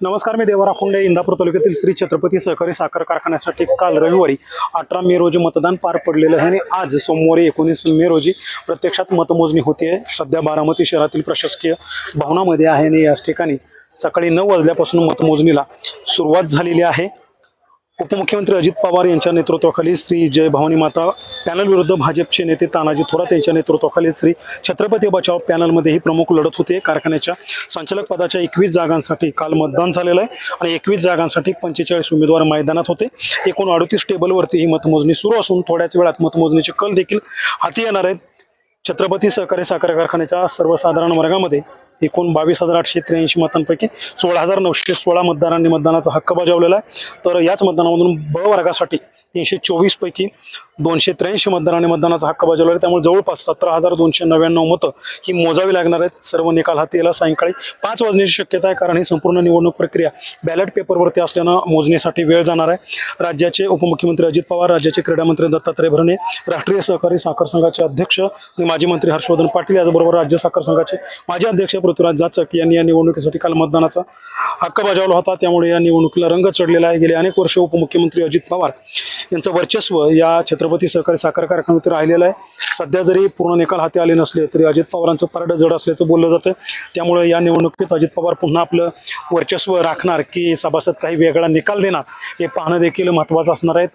नमस्कार मी देवरा कुंडे इंदापूर तालुक्यातील श्री छत्रपती सहकारी साखर कारखान्यासाठी काल रविवारी अठरा मे रोजी मतदान पार पडलेलं आहे आणि आज सोमवारी एकोणीस मे रोजी प्रत्यक्षात मतमोजणी होते. सध्या बारामती शहरातील प्रशासकीय भवनामध्ये आहे आणि याच ठिकाणी सकाळी नऊ वाजल्यापासून मतमोजणीला सुरुवात झालेली आहे. उपमुख्यमंत्री अजित पवार यांच्या नेतृत्वाखाली श्री जय भवानी माता पॅनल विरुद्ध भाजपचे नेते तानाजी थोरात यांच्या नेतृत्वाखाली श्री छत्रपती बचाव पॅनलमध्ये ही प्रमुख लढत होते. कारखान्याच्या संचालक पदाच्या एकवीस जागांसाठी काल मतदान झालेलं आहे आणि एकवीस जागांसाठी पंचेचाळीस उमेदवार मैदानात होते. एकूण अडतीस टेबलवरती ही मतमोजणी सुरू असून थोड्याच वेळात मतमोजणीचे कल देखील हाती येणार आहेत. छत्रपती सहकारी साखर कारखान्याच्या सर्वसाधारण वर्गामध्ये एकूण बावीस हजार आठशे त्र्याऐंशी मतांपैकी सोळा हजार नऊशे सोळा मतदारांनी मतदानाचा हक्क बजावलेला आहे. तर याच मतदानामधून ब वर्गासाठी तीनशे चोवीस पैकी दोनशे त्र्याऐंशी मतदारांनी मतदानाचा हक्क बजावला आहे. त्यामुळे जवळपास सतरा हजार दोनशे नव्याण्णव मतं ही मोजावी लागणार आहेत. सर्व निकाल हाती यायला सायंकाळी पाच वाजण्याची शक्यता आहे कारण ही संपूर्ण निवडणूक प्रक्रिया बॅलेट पेपरवरती असल्यानं मोजणीसाठी वेळ जाणार आहे. राज्याचे उपमुख्यमंत्री अजित पवार राज्याचे क्रीडामंत्री दत्तात्रय भरणे राष्ट्रीय सहकारी साखर संघाचे अध्यक्ष आणि माजी मंत्री हर्षवर्धन पाटील याचबरोबर राज्य साखर संघाचे माजी अध्यक्ष पृथ्वीराज जाचक यांनी या निवडणुकीसाठी काल मतदानाचा हक्क बजावला होता. त्यामुळे या निवडणुकीला रंग चढलेला आहे. गेले अनेक वर्ष उपमुख्यमंत्री अजित पवार यांचं वर्चस्व या छत्रपती सहकारी साखर कारखान्यावरती राहिलेलं आहे. सध्या जरी पूर्ण निकाल हाती आले नसले तरी अजित पवारांचं पारडं जड असल्याचं बोललं जातं. त्यामुळे या निवडणुकीत अजित पवार पुन्हा आपलं वर्चस्व राखणार की सभासद काही वेगळा निकाल देणार हे पाहणं देखील महत्त्वाचं असणार आहे.